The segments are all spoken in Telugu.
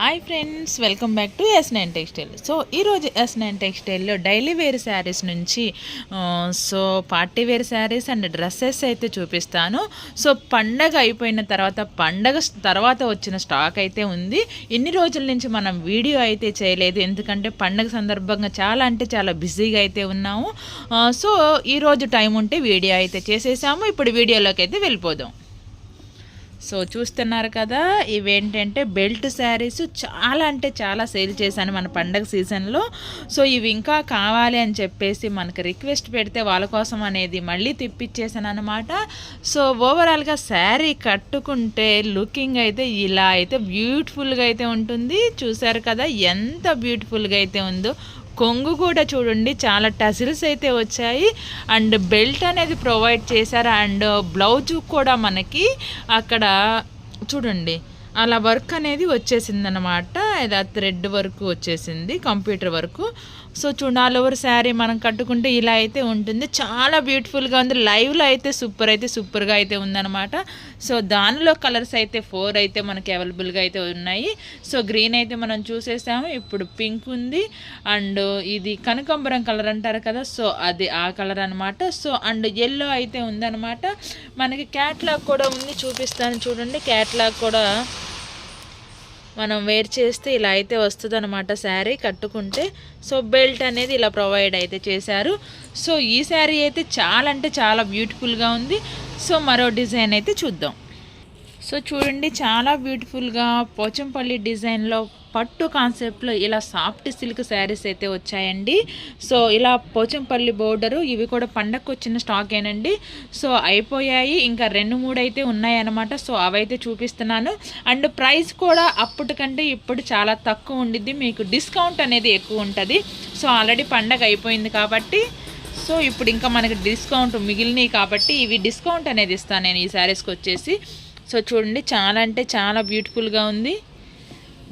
Hi friends welcome back to S nine textile so ఈరోజు ఎస్ నైన్ టెక్స్టైల్లో డైలీ వేర్ శారీస్ నుంచి so party wear saris and dresses అయితే చూపిస్తాను. సో పండగ అయిపోయిన తర్వాత పండగ తర్వాత వచ్చిన స్టాక్ అయితే ఉంది. ఇన్ని రోజుల నుంచి మనం వీడియో అయితే చేయలేదు. ఎందుకంటే పండగ సందర్భంగా చాలా అంటే చాలా బిజీగా అయితే ఉన్నాము. సో ఈరోజు టైం ఉంటే వీడియో అయితే చేసేసాము. ఇప్పుడు వీడియోలోకి అయితే వెళ్ళిపోదాం. సో చూస్తున్నారు కదా ఇవేంటంటే బెల్ట్ శారీస్ చాలా అంటే చాలా సేల్ చేశాను మన పండగ సీజన్లో. సో ఇవి ఇంకా కావాలి అని చెప్పేసి మనకు రిక్వెస్ట్ పెడితే వాళ్ళ కోసం అనేది మళ్ళీ తెప్పించేసాను అనమాట సో ఓవరాల్గా శారీ కట్టుకుంటే లుకింగ్ అయితే ఇలా అయితే బ్యూటిఫుల్గా అయితే ఉంటుంది. చూశారు కదా ఎంత బ్యూటిఫుల్గా అయితే ఉందో. కొంగు కూడా చూడండి చాలా టసిల్స్ అయితే వచ్చాయి. అండ్ బెల్ట్ అనేది ప్రొవైడ్ చేశారు. అండ్ బ్లౌజ్ కూడా మనకి అక్కడ చూడండి అలా వర్క్ అనేది వచ్చేసింది ఇది ఇలా థ్రెడ్ వర్క్ వచ్చేసింది కంప్యూటర్ వర్క్. సో చూడండి ఆల్ ఓవర్ శారీ మనం కట్టుకుంటే ఇలా అయితే ఉంటుంది. చాలా బ్యూటిఫుల్గా ఉంది. లైవ్లో అయితే సూపర్ అయితే సూపర్గా అయితే ఉందన్నమాట. సో దానిలో కలర్స్ అయితే ఫోర్ అయితే మనకి అవైలబుల్గా అయితే ఉన్నాయి. సో గ్రీన్ అయితే మనం చూసేసాము. ఇప్పుడు పింక్ ఉంది. అండ్ ఇది కనకాంబరం కలర్ అంటారు కదా సో అది ఆ కలర్ అనమాట సో అండ్ ఎల్లో అయితే ఉందన్నమాట. మనకి క్యాట్లాగ్ కూడా ఉంది. చూపిస్తాను చూడండి. క్యాట్లాగ్ కూడా మనం వేర్ చేస్తే ఇలా అయితే వస్తుంది అనమాట శారీ కట్టుకుంటే. సో బెల్ట్ అనేది ఇలా ప్రొవైడ్ అయితే చేశారు. సో ఈ శారీ అయితే చాలా అంటే చాలా బ్యూటిఫుల్గా ఉంది. సో మరో డిజైన్ అయితే చూద్దాం. సో చూడండి చాలా బ్యూటిఫుల్గా పోచంపల్లి డిజైన్లో పట్టు కాన్సెప్ట్లో ఇలా సాఫ్ట్ సిల్క్ శారీస్ అయితే వచ్చాయండి. సో ఇలా పోచంపల్లి బోర్డరు ఇవి కూడా పండగకు వచ్చిన స్టాక్ ఏనండి. సో అయిపోయాయి. ఇంకా రెండు మూడు అయితే ఉన్నాయన్నమాట. సో అవైతే చూపిస్తున్నాను. అండ్ ప్రైస్ కూడా అప్పటికంటే ఇప్పుడు చాలా తక్కువ ఉండిద్ది. మీకు డిస్కౌంట్ అనేది ఎక్కువ ఉంటుంది. సో ఆల్రెడీ పండగ అయిపోయింది కాబట్టి సో ఇప్పుడు ఇంకా మనకి డిస్కౌంట్ మిగిలినాయి కాబట్టి ఇవి డిస్కౌంట్ అనేది ఇస్తాను నేను ఈ శారీస్కి వచ్చేసి సో చూడండి చాలా అంటే చాలా బ్యూటిఫుల్గా ఉంది.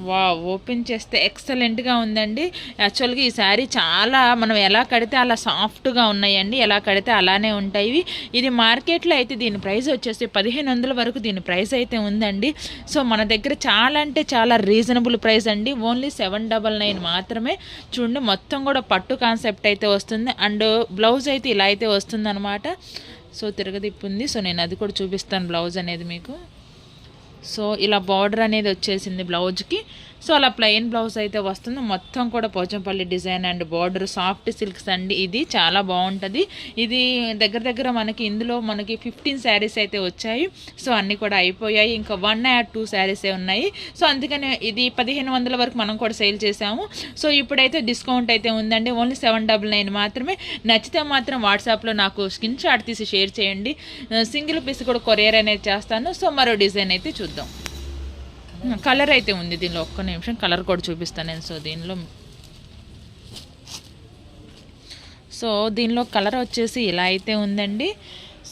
వా ఓపెన్ చేస్తే ఎక్సలెంట్గా ఉందండి. యాక్చువల్గా ఈ శారీ చాలా మనం ఎలా కడితే అలా సాఫ్ట్గా ఉన్నాయండి. ఎలా కడితే అలానే ఉంటాయి ఇది మార్కెట్లో అయితే దీని ప్రైస్ వచ్చేసి పదిహేను వందల వరకు దీని ప్రైస్ అయితే ఉందండి. సో మన దగ్గర చాలా అంటే చాలా రీజనబుల్ ప్రైస్ అండి. ఓన్లీ సెవెన్ డబల్ నైన్ మాత్రమే. చూడండి మొత్తం కూడా పట్టు కాన్సెప్ట్ అయితే వస్తుంది. అండ్ బ్లౌజ్ అయితే ఇలా అయితే వస్తుంది సో తిరగదిప్పు ఉంది సో నేను అది కూడా చూపిస్తాను బ్లౌజ్ అనేది మీకు. సో ఇలా బార్డర్ అనేది వచ్చేసింది బ్లౌజ్కి. సో అలా ప్లెయిన్ బ్లౌజ్ అయితే వస్తుంది. మొత్తం కూడా Pochampally design and border soft silks అండి ఇది. చాలా బాగుంటుంది. ఇది దగ్గర దగ్గర మనకి ఇందులో మనకి ఫిఫ్టీన్ శారీస్ అయితే వచ్చాయి. సో అన్నీ కూడా అయిపోయాయి. ఇంకా వన్ యాడ్ టూ శారీసే ఉన్నాయి. సో అందుకని ఇది పదిహేను వందల వరకు మనం కూడా సేల్ చేసాము సో ఇప్పుడైతే డిస్కౌంట్ అయితే ఉందండి. ఓన్లీ సెవెన్ డబల్ నైన్ మాత్రమే. నచ్చితే మాత్రం వాట్సాప్లో నాకు స్క్రీన్ షాట్ తీసి షేర్ చేయండి. సింగిల్ పీస్ కూడా కొరియర్ అనేది చేస్తాను. సో మరో డిజైన్ అయితే చూద్దాం. కలర్ అయితే ఉంది దీనిలో ఒక్క నిమిషం. కలర్ కూడా చూపిస్తాను నేను. సో దీనిలో సో దీనిలో కలర్ వచ్చేసి ఇలా అయితే ఉందండి.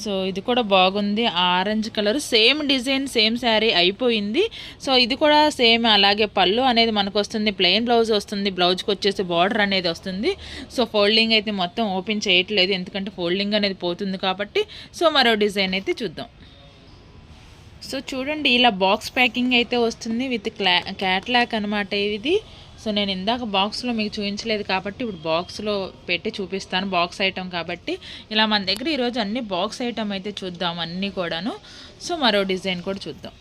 సో ఇది కూడా బాగుంది. Orange colour. Same design same sari అయిపోయింది. సో ఇది కూడా సేమ్ అలాగే పళ్ళు అనేది మనకు వస్తుంది. ప్లెయిన్ బ్లౌజ్ వస్తుంది. బ్లౌజ్కి వచ్చేసి బార్డర్ అనేది వస్తుంది. సో ఫోల్డింగ్ అయితే మొత్తం ఓపెన్ చేయట్లేదు. ఎందుకంటే ఫోల్డింగ్ అనేది పోతుంది కాబట్టి. సో మరో డిజైన్ అయితే చూద్దాం. సో చూడండి ఇలా బాక్స్ ప్యాకింగ్ అయితే వస్తుంది విత్ క్లా క్యాట్లాక్ అనమాట ఇది. సో నేను ఇందాక బాక్స్లో మీకు చూపించలేదు కాబట్టి ఇప్పుడు బాక్స్లో పెట్టి చూపిస్తాను బాక్స్ ఐటమ్ కాబట్టి. ఇలా మన దగ్గర ఈరోజు అన్ని బాక్స్ ఐటమ్ అయితే చూద్దాం అన్నీ కూడాను. సో మరో డిజైన్ కూడా చూద్దాం.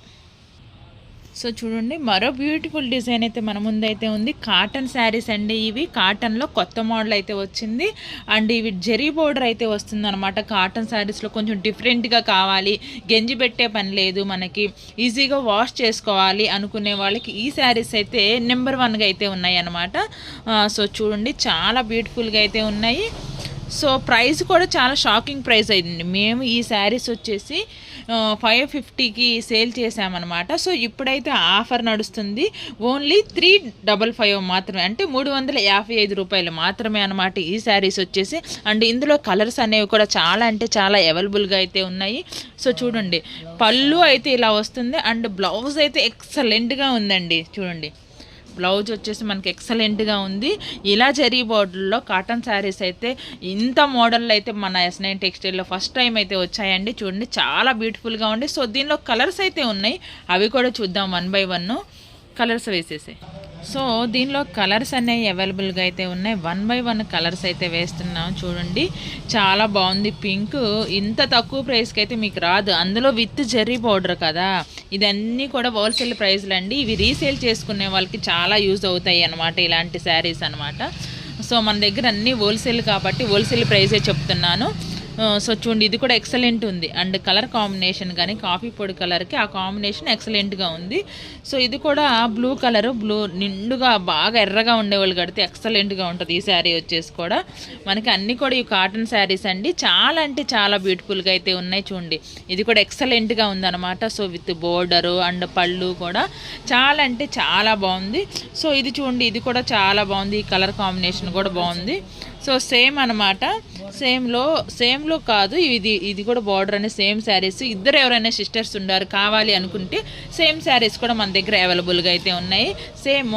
సో చూడండి మరో బ్యూటిఫుల్ డిజైన్ అయితే మన ముందైతే ఉంది. కాటన్ శారీస్ అండి ఇవి. కాటన్లో కొత్త మోడల్ అయితే వచ్చింది. అండ్ ఇవి జెరీ బోర్డర్ అయితే వస్తుంది అనమాట కాటన్ శారీస్లో కొంచెం డిఫరెంట్గా కావాలి. గెంజి పెట్టే పని లేదు మనకి. ఈజీగా వాష్ చేసుకోవాలి అనుకునే వాళ్ళకి ఈ శారీస్ అయితే నెంబర్ వన్గా అయితే ఉన్నాయి అనమాట సో చూడండి చాలా బ్యూటిఫుల్గా అయితే ఉన్నాయి. సో ప్రైస్ కూడా చాలా షాకింగ్ ప్రైస్ అయింది. మేము ఈ శారీస్ వచ్చేసి ఫైవ్ ఫిఫ్టీకి సేల్ చేసామన్నమాట. సో ఇప్పుడైతే ఆఫర్ నడుస్తుంది. ఓన్లీ త్రీ డబల్ ఫైవ్ మాత్రమే. అంటే మూడు వందల యాభై ఐదు రూపాయలు మాత్రమే అనమాట ఈ శారీస్ వచ్చేసి. అండ్ ఇందులో కలర్స్ అనేవి కూడా చాలా అంటే చాలా అవైలబుల్గా అయితే ఉన్నాయి. సో చూడండి పళ్ళు అయితే ఇలా వస్తుంది. అండ్ బ్లౌజ్ అయితే ఎక్సలెంట్గా ఉందండి. చూడండి. బ్లౌజ్ వచ్చేసి మనకి ఎక్సలెంట్గా ఉంది. ఇలా జరీ బోర్డర్లో కాటన్ శారీస్ అయితే ఇంత మోడల్ అయితే మన ఎస్ నైన్ టెక్స్టైల్లో ఫస్ట్ టైం అయితే వచ్చాయండి. చూడండి చాలా బ్యూటిఫుల్గా ఉంది. సో దీనిలో కలర్స్ అయితే ఉన్నాయి. అవి కూడా చూద్దాం వన్ బై వన్ కలర్స్ వేసేసాయి. సో దీనిలో కలర్స్ అనేవి అవైలబుల్గా అయితే ఉన్నాయి. వన్ బై వన్ కలర్స్ అయితే వేస్తున్నాం. చూడండి చాలా బాగుంది పింక్. ఇంత తక్కువ ప్రైస్కి అయితే మీకు రాదు. అందులో విత్ జెర్రీ పౌడర్ కదా. ఇదన్నీ కూడా హోల్సేల్ ప్రైస్లు అండి. ఇవి రీసేల్ చేసుకునే వాళ్ళకి చాలా యూజ్ అవుతాయి అన్నమాట ఇలాంటి శారీస్ అన్నమాట. సో మన దగ్గర అన్నీ హోల్సేల్ కాబట్టి హోల్సేల్ ప్రైసే చెప్తున్నాను. సో చూడండి ఇది కూడా ఎక్సలెంట్ ఉంది. అండ్ కలర్ కాంబినేషన్ కానీ కాఫీ పొడి కలర్కి ఆ కాంబినేషన్ ఎక్సలెంట్గా ఉంది. సో ఇది కూడా బ్లూ కలరు బ్లూ నిండుగా బాగా ఎర్రగా ఉండేవాళ్ళు కడితే ఎక్సలెంట్గా ఉంటుంది ఈ శారీ వచ్చేసి కూడా. మనకి అన్నీ కూడా ఈ కాటన్ శారీస్ అండి. చాలా అంటే చాలా బ్యూటిఫుల్గా అయితే ఉన్నాయి చూడండి. ఇది కూడా ఎక్సలెంట్గా ఉందన్నమాట. సో విత్ బోర్డరు అండ్ పళ్ళు కూడా చాలా అంటే చాలా బాగుంది. సో ఇది చూడండి ఇది కూడా చాలా బాగుంది. ఈ కలర్ కాంబినేషన్ కూడా బాగుంది. సో సేమ్ అనమాట సేమ్లో సేమ్ సేమ్లో కాదు ఇది ఇది కూడా బార్డర్ అనే సేమ్ శారీస్ ఇద్దరు ఎవరైనా సిస్టర్స్ ఉన్నారు కావాలి అనుకుంటే సేమ్ శారీస్ కూడా మన దగ్గర అవైలబుల్గా అయితే ఉన్నాయి. సేమ్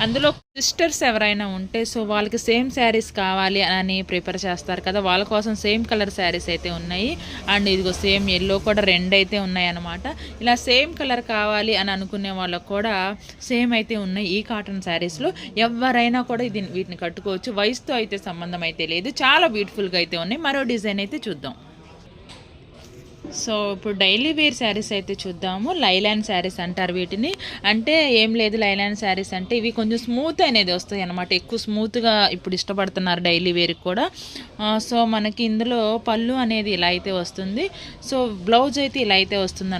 అందులో సిస్టర్స్ ఎవరైనా ఉంటే సో వాళ్ళకి సేమ్ శారీస్ కావాలి అని ప్రిపేర్ చేస్తారు కదా. వాళ్ళ కోసం సేమ్ కలర్ శారీస్ అయితే ఉన్నాయి. అండ్ ఇదిగో సేమ్ ఎల్లో కూడా రెండు అయితే ఉన్నాయి అన్నమాట. ఇలా సేమ్ కలర్ కావాలి అని అనుకునే వాళ్ళకు కూడా సేమ్ అయితే ఉన్నాయి ఈ కాటన్ శారీస్లో ఎవరైనా కూడా ఇది వీటిని కట్టుకోవచ్చు. వయసుతో అయితే సంబంధం అయితే లేదు. చాలా బ్యూటిఫుల్గా అయితే ఉన్నాయి. మరో డిజైన్ అయితే చూద్దాం. సో ఇప్పుడు డైలీ వేర్ శారీస్ అయితే చూద్దాము. లైలాన్ శారీస్ అంటారు వీటిని. అంటే ఏం లేదు లైలాన్ శారీస్ అంటే ఇవి కొంచెం స్మూత్ అనేది వస్తాయి అనమాట ఎక్కువ స్మూత్గా ఇప్పుడు ఇష్టపడుతున్నారు డైలీ వేర్కి కూడా. సో మనకి ఇందులో పళ్ళు అనేది ఇలా అయితే వస్తుంది. సో బ్లౌజ్ అయితే ఇలా అయితే వస్తుంది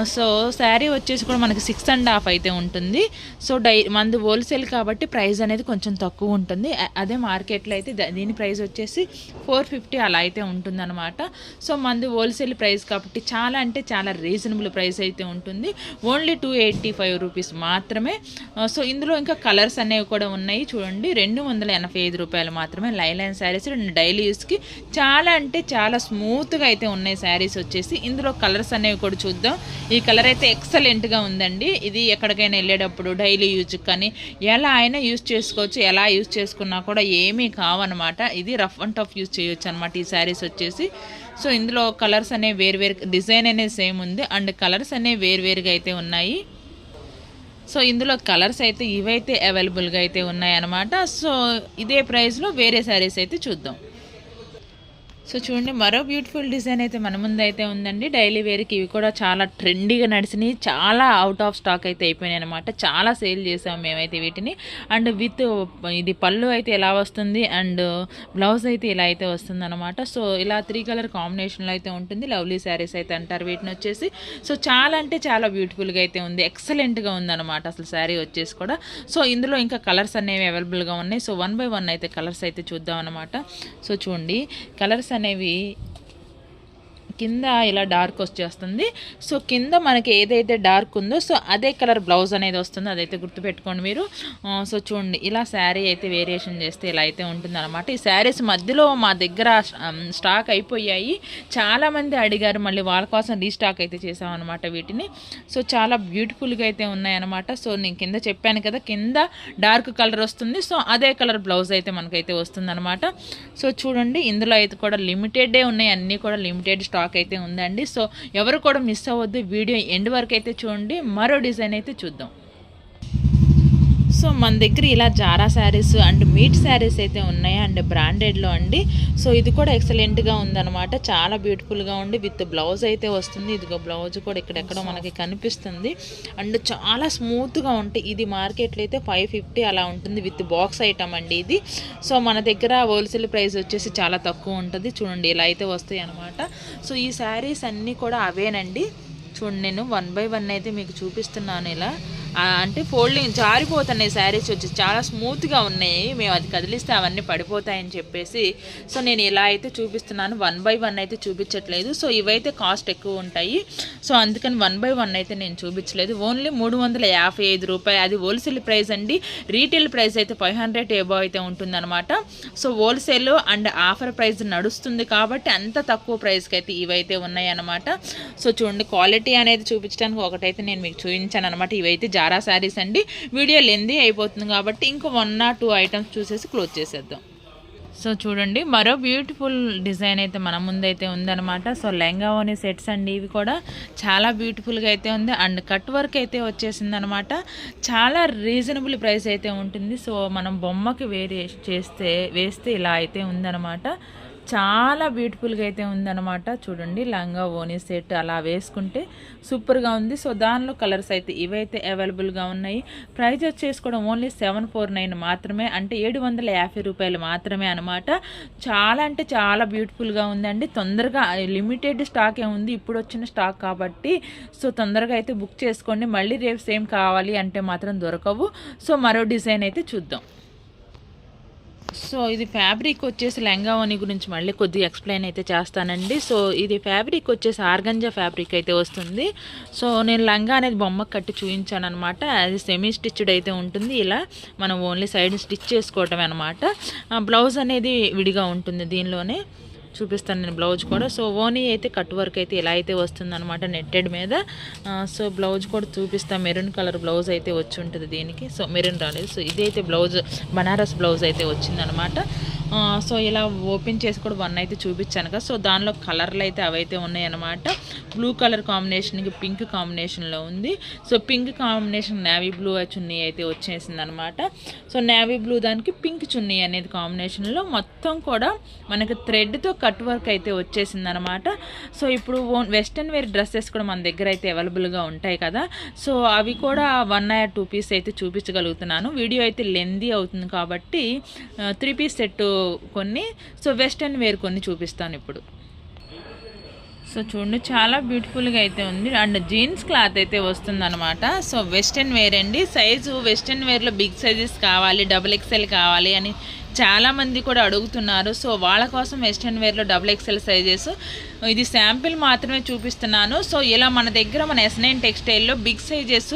Uh, సో శారీ వచ్చేసి కూడా మనకి సిక్స్ అండ్ హాఫ్ అయితే ఉంటుంది. సో డై మంది హోల్సేల్ కాబట్టి ప్రైస్ అనేది కొంచెం తక్కువ ఉంటుంది. అదే మార్కెట్లో అయితే దీని ప్రైస్ వచ్చేసి ఫోర్ ఫిఫ్టీ అలా అయితే ఉంటుందన్నమాట. సో మంది హోల్సేల్ ప్రైస్ కాబట్టి చాలా అంటే చాలా రీజనబుల్ ప్రైస్ అయితే ఉంటుంది. Only two eighty five rupees మాత్రమే uh, సో ఇందులో ఇంకా కలర్స్ అనేవి కూడా ఉన్నాయి. చూడండి రెండు వందల ఎనభై ఐదు రూపాయలు మాత్రమే లైలైన్ శారీస్ డైలీ యూస్కి చాలా అంటే చాలా స్మూత్గా అయితే ఉన్నాయి శారీస్ వచ్చేసి. ఇందులో కలర్స్ అనేవి కూడా చూద్దాం. ఈ కలర్ అయితే ఎక్సలెంట్గా ఉందండి. ఇది ఎక్కడికైనా వెళ్ళేటప్పుడు డైలీ యూజ్ కానీ ఎలా అయినా యూజ్ చేసుకోవచ్చు. ఎలా యూజ్ చేసుకున్నా కూడా ఏమీ కావన్నమాట ఇది రఫ్ అండ్ టఫ్ యూజ్ చేయొచ్చు అనమాట ఈ శారీస్ వచ్చేసి. సో ఇందులో కలర్స్ అనేవి వేరు డిజైన్ అనేది సేమ్ ఉంది. అండ్ కలర్స్ అనేవి వేరువేరుగా అయితే ఉన్నాయి. సో ఇందులో కలర్స్ అయితే ఇవైతే అవైలబుల్గా అయితే ఉన్నాయన్నమాట. సో ఇదే ప్రైస్లో వేరే శారీస్ అయితే చూద్దాం. సో చూడండి మరో బ్యూటిఫుల్ డిజైన్ అయితే మన ముందు అయితే ఉందండి డైలీ వేర్కి ఇవి కూడా చాలా ట్రెండీగా నడిచినాయి. చాలా అవుట్ ఆఫ్ స్టాక్ అయితే అయిపోయినాయి అనమాట చాలా సేల్ చేసాం మేమైతే వీటిని. అండ్ విత్ uh, ఇది పళ్ళు అయితే ఎలా వస్తుంది అండ్ బ్లౌజ్ అయితే ఇలా అయితే వస్తుంది అనమాట సో ఇలా త్రీ కలర్ కాంబినేషన్లో అయితే ఉంటుంది. లవ్లీ శారీస్ అయితే అంటారు వీటిని వచ్చేసి. సో చాలా అంటే చాలా బ్యూటిఫుల్గా అయితే ఉంది. ఎక్సలెంట్గా ఉందన్నమాట అసలు శారీ వచ్చేసి కూడా. సో ఇందులో ఇంకా కలర్స్ అనేవి అవైలబుల్గా ఉన్నాయి. సో వన్ బై వన్ అయితే కలర్స్ అయితే చూద్దాం అనమాట సో చూడండి. కలర్స్ అనేవి కింద ఇలా డార్క్ వచ్చేస్తుంది సో కింద మనకి ఏదైతే డార్క్ ఉందో సో అదే కలర్ బ్లౌజ్ అనేది వస్తుందో. అదైతే గుర్తుపెట్టుకోండి మీరు. సో చూడండి ఇలా శారీ అయితే వేరియేషన్ చేస్తే ఇలా అయితే ఉంటుంది అనమాట ఈ శారీస్ మధ్యలో మా దగ్గర స్టాక్ అయిపోయాయి. చాలామంది అడిగారు మళ్ళీ వాళ్ళ కోసం రీస్టాక్ అయితే చేసామన్నమాట వీటిని. సో చాలా బ్యూటిఫుల్గా అయితే ఉన్నాయన్నమాట. సో నేను కింద చెప్పాను కదా కింద డార్క్ కలర్ వస్తుంది. సో అదే కలర్ బ్లౌజ్ అయితే మనకైతే వస్తుందన్నమాట. సో చూడండి ఇందులో అయితే కూడా లిమిటెడే ఉన్నాయి. అన్నీ కూడా లిమిటెడ్ స్టాక్ అయితే ఉందండి. సో ఎవరు కూడా మిస్ అవ్వద్దు. వీడియో ఎండ్ వరకు అయితే చూడండి. మరో డిజైన్ అయితే చూద్దాం. సో మన దగ్గర ఇలా Zara saris and meet saris అయితే ఉన్నాయి అండ్ బ్రాండెడ్లో అండి. సో ఇది కూడా ఎక్సలెంట్గా ఉందన్నమాట. చాలా బ్యూటిఫుల్గా ఉండి విత్ బ్లౌజ్ అయితే వస్తుంది. ఇదిగో బ్లౌజ్ కూడా ఇక్కడెక్కడో మనకి కనిపిస్తుంది. అండ్ చాలా స్మూత్గా ఉంటాయి. ఇది మార్కెట్లో అయితే ఫైవ్ ఫిఫ్టీ అలా ఉంటుంది. విత్ బాక్స్ ఐటమ్ అండి ఇది. సో మన దగ్గర హోల్సేల్ ప్రైస్ వచ్చేసి చాలా తక్కువ ఉంటుంది. చూడండి ఇలా అయితే వస్తాయి అనమాట సో ఈ శారీస్ అన్నీ కూడా అవేనండి. చూడండి నేను వన్ బై వన్ అయితే మీకు చూపిస్తున్నాను ఇలా. అంటే ఫోల్డింగ్ జారిపోతున్నాయి శారీస్ వచ్చి చాలా స్మూత్గా ఉన్నాయి. మేము అది కదిలిస్తే అవన్నీ పడిపోతాయని చెప్పేసి సో నేను ఇలా అయితే చూపిస్తున్నాను. వన్ బై వన్ అయితే చూపించట్లేదు. సో ఇవైతే కాస్ట్ ఎక్కువ ఉంటాయి. సో అందుకని వన్ బై వన్ అయితే నేను చూపించలేదు. ఓన్లీ మూడు వందల యాభై ఐదు రూపాయలు. అది హోల్సేల్ ప్రైస్ అండి. రీటైల్ ప్రైస్ అయితే ఫైవ్ హండ్రెడ్ ఏబో అయితే ఉంటుందన్నమాట. So wholesale and offer price నడుస్తుంది కాబట్టి అంత తక్కువ ప్రైస్కి అయితే ఇవైతే ఉన్నాయి సో చూడండి క్వాలిటీ అనేది చూపించడానికి ఒకటైతే నేను మీకు చూపించాను అనమాట ఇవైతే జారా శారీస్ అండి. వీడియో లెందీ అయిపోతుంది కాబట్టి ఇంకో వన్ ఆర్ టూ ఐటమ్స్ చూసేసి క్లోజ్ చేసేద్దాం. సో చూడండి మరో బ్యూటిఫుల్ డిజైన్ అయితే మన ముందైతే ఉందనమాట సో లెంగా ఓని సెట్స్ అండి ఇవి కూడా. చాలా బ్యూటిఫుల్గా అయితే ఉంది. అండ్ కట్ వర్క్ అయితే వచ్చేసింది అనమాట చాలా రీజనబుల్ ప్రైస్ అయితే ఉంటుంది. సో మనం బొమ్మకి వేరే చేస్తే వేస్తే ఇలా అయితే ఉందనమాట చాలా బ్యూటిఫుల్గా అయితే ఉందన్నమాట. చూడండి లంగా ఓనీ సెట్ అలా వేసుకుంటే సూపర్గా ఉంది. సో దానిలో కలర్స్ అయితే ఇవైతే అవైలబుల్గా ఉన్నాయి. ప్రైస్ వచ్చేసి కూడా ఓన్లీ సెవెన్ ఫోర్ నైన్ మాత్రమే అంటే ఏడు వందల యాభై రూపాయలు మాత్రమే అనమాట చాలా అంటే చాలా బ్యూటిఫుల్గా ఉందండి. తొందరగా లిమిటెడ్ స్టాక్ ఉంది. ఇప్పుడు వచ్చిన స్టాక్ కాబట్టి సో తొందరగా అయితే బుక్ చేసుకోండి. మళ్ళీ రేపు సేమ్ కావాలి అంటే మాత్రం దొరకవు. సో మరో డిజైన్ అయితే చూద్దాం. సో ఇది ఫ్యాబ్రిక్ వచ్చేసి లెంగావని గురించి మళ్ళీ కొద్దిగా ఎక్స్ప్లెయిన్ అయితే చేస్తానండి. సో ఇది ఫ్యాబ్రిక్ వచ్చేసి ఆర్గంజా ఫ్యాబ్రిక్ అయితే వస్తుంది. సో నేను లంగా అనేది బొమ్మకు కట్టి చూపించాను అనమాట అది సెమీ స్టిచ్డ్ అయితే ఉంటుంది. ఇలా మనం ఓన్లీ సైడ్ స్టిచ్ చేసుకోవటం అనమాట బ్లౌజ్ అనేది విడిగా ఉంటుంది దీనిలోనే. చూపిస్తాను నేను బ్లౌజ్ కూడా. సో ఓనీ అయితే కట్ వర్క్ అయితే ఇలా అయితే వస్తుంది అనమాట నెట్టెడ్ మీద. సో బ్లౌజ్ కూడా చూపిస్తాను మెరూన్ కలర్ బ్లౌజ్ అయితే వచ్చి ఉంటుంది దీనికి. సో మెరూన్ రాలేదు. సో ఇదైతే బ్లౌజ్ బనారస్ బ్లౌజ్ అయితే వచ్చిందనమాట సో ఇలా ఓపెన్ చేసి కూడా వన్ అయితే చూపించాను కదా. సో దానిలో కలర్లు అయితే అవైతే ఉన్నాయన్నమాట. బ్లూ కలర్ కాంబినేషన్కి పింక్ కాంబినేషన్లో ఉంది. So pink combination navy blue chunni అయితే వచ్చేసింది అనమాట సో నేవీ బ్లూ దానికి పింక్ చున్నీ అనేది కాంబినేషన్లో. మొత్తం కూడా మనకి థ్రెడ్తో కట్ వర్క్ అయితే వచ్చేసింది అనమాట సో ఇప్పుడు వెస్ట్రన్ వేర్ డ్రెస్సెస్ కూడా మన దగ్గర అయితే అవైలబుల్గా ఉంటాయి కదా. సో అవి కూడా వన్ ఆర్ టూ పీస్ అయితే చూపించగలుగుతున్నాను. వీడియో అయితే లెందీ అవుతుంది కాబట్టి త్రీ పీస్ సెట్ కొన్ని సో వెస్ట్రన్ వేర్ కొన్ని చూపిస్తాను ఇప్పుడు. సో చూడండి చాలా బ్యూటిఫుల్గా అయితే ఉంది. అండ్ జీన్స్ క్లాత్ అయితే వస్తుందనమాట సో వెస్ట్రన్ వేర్ అండి. సైజు వెస్ట్రన్ వేర్లో బిగ్ సైజెస్ కావాలి డబుల్ ఎక్స్ఎల్ కావాలి అని చాలామంది కూడా అడుగుతున్నారు. సో వాళ్ళ కోసం వెస్ట్రన్ వేర్లో డబుల్ ఎక్స్ఎల్ సైజెస్ ఇది శాంపిల్ మాత్రమే చూపిస్తున్నాను. సో ఇలా మన దగ్గర మన S nine టెక్స్టైల్లో big sizes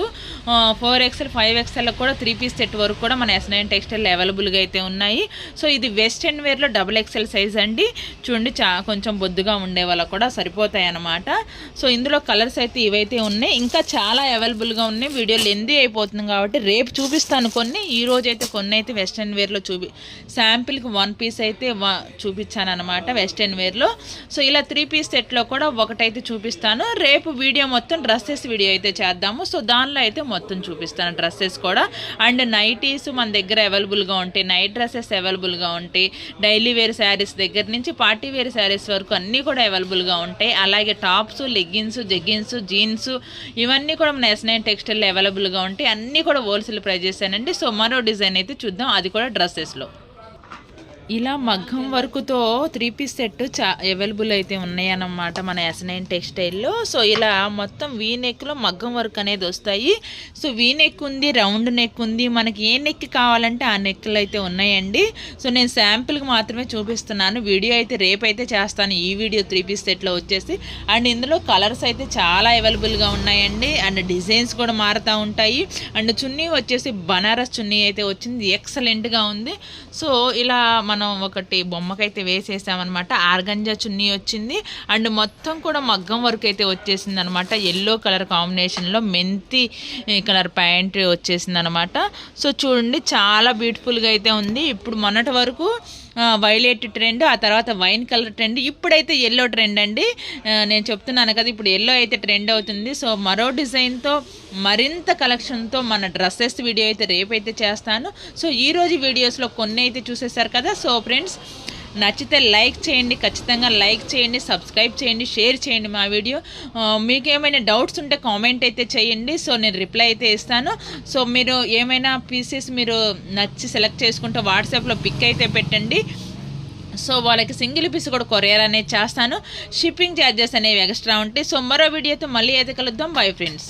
four XL five XL కూడా త్రీ పీస్ సెట్ వరకు కూడా మన ఎస్ నైన్ టెక్స్టైల్ అవైలబుల్గా అయితే ఉన్నాయి. సో ఇది వెస్ట్రన్ వేర్లో డబుల్ ఎక్స్ఎల్ సైజ్ అండి. చూడండి చా కొంచెం బొద్దుగా ఉండే వాళ్ళకు కూడా సరిపోతాయి అన్నమాట. సో ఇందులో కలర్స్ అయితే ఇవైతే ఉన్నాయి. ఇంకా చాలా అవైలబుల్గా ఉన్నాయి. వీడియో ఎందు అయిపోతుంది కాబట్టి రేపు చూపిస్తాను కొన్ని. ఈ రోజు అయితే కొన్ని అయితే వెస్ట్రన్ వేర్లో చూపి శాంపిల్కి వన్ పీస్ అయితే చూపించాను అనమాట వెస్ట్రన్ వేర్లో. సో ఇలా త్రీ పీస్ సెట్లో కూడా ఒకటైతే చూపిస్తాను. రేపు వీడియో మొత్తం డ్రెస్సెస్ వీడియో అయితే చేద్దాము. సో దానిలో అయితే మొత్తం చూపిస్తాను డ్రెస్సెస్ కూడా. అండ్ నైటీస్ మన దగ్గర అవైలబుల్గా ఉంటాయి నైట్ డ్రెస్సెస్ అవైలబుల్గా ఉంటాయి డైలీ వేర్ శారీస్ దగ్గర నుంచి పార్టీ వేర్ శారీస్ వరకు అన్నీ కూడా అవైలబుల్గా ఉంటాయి. అలాగే టాప్స్ లెగ్గిన్స్ జెగ్గిన్స్ జీన్స్ ఇవన్నీ కూడా మన ఎస్నైన్ నైన్ టెక్స్టైల్ అవైలబుల్గా ఉంటాయి. అన్నీ కూడా హోల్సేల్ ప్రైజెస్ చేశానండి సో మరో డిజైన్ అయితే చూద్దాం. అది కూడా డ్రెస్సెస్లో. ఇలా మగ్గం వర్క్తో త్రీ పీస్ సెట్ చా అవైలబుల్ అయితే ఉన్నాయన్నమాట మన ఎస్ టెక్స్టైల్లో సో ఇలా మొత్తం వీ నెక్లో మగ్గం వర్క్ అనేది వస్తాయి. సో వీ నెక్ ఉంది రౌండ్ నెక్ ఉంది. మనకి ఏ నెక్ కావాలంటే ఆ నెక్లు అయితే ఉన్నాయండి. సో నేను శాంపుల్కి మాత్రమే చూపిస్తున్నాను. వీడియో అయితే రేపైతే చేస్తాను. ఈ వీడియో త్రీ పీస్ సెట్లో వచ్చేసి. అండ్ ఇందులో కలర్స్ అయితే చాలా అవైలబుల్గా ఉన్నాయండి. అండ్ డిజైన్స్ కూడా మారుతూ ఉంటాయి. అండ్ చున్నీ వచ్చేసి బనారస్ చున్నీ అయితే వచ్చింది. ఎక్సలెంట్గా ఉంది. సో ఇలా మనం ఒకటి బొమ్మకైతే వేసేసామన్నమాట. ఆర్గంజా చున్నీ వచ్చింది. అండ్ మొత్తం కూడా మగ్గం వర్క్ అయితే వచ్చేసింది అనమాట ఎల్లో కలర్ కాంబినేషన్లో మెంతి కలర్ ప్యాంట్ వచ్చేసింది అనమాట సో చూడండి చాలా బ్యూటిఫుల్గా అయితే ఉంది. ఇప్పుడు మొన్నటి వరకు వైలెట్ ట్రెండ్ ఆ తర్వాత వైన్ కలర్ ట్రెండ్ ఇప్పుడైతే ఎల్లో ట్రెండ్ అండి. నేను చెప్తున్నాను కదా ఇప్పుడు ఎల్లో అయితే ట్రెండ్ అవుతుంది. సో మరో డిజైన్తో మరింత కలెక్షన్తో మన డ్రెస్సెస్ వీడియో అయితే రేపైతే చేస్తాను. సో ఈరోజు వీడియోస్లో కొన్ని అయితే చూసేసారు కదా. సో ఫ్రెండ్స్ నచ్చితే లైక్ చేయండి ఖచ్చితంగా లైక్ చేయండి సబ్స్క్రైబ్ చేయండి షేర్ చేయండి మా వీడియో. మీకు ఏమైనా డౌట్స్ ఉంటే కామెంట్ అయితే చేయండి. సో నేను రిప్లై అయితే ఇస్తాను. సో మీరు ఏమైనా పీసెస్ మీరు నచ్చి సెలెక్ట్ చేసుకుంటే వాట్సాప్లో పిక్ అయితే పెట్టండి. సో వాళ్ళకి సింగిల్ పీస్ కూడా కొరియర్ అనేది చేస్తాను. షిప్పింగ్ ఛార్జెస్ అనేవి ఎక్స్ట్రా ఉంటాయి. సో మరో వీడియోతో మళ్ళీ అయితే కలుద్దాం. Bye friends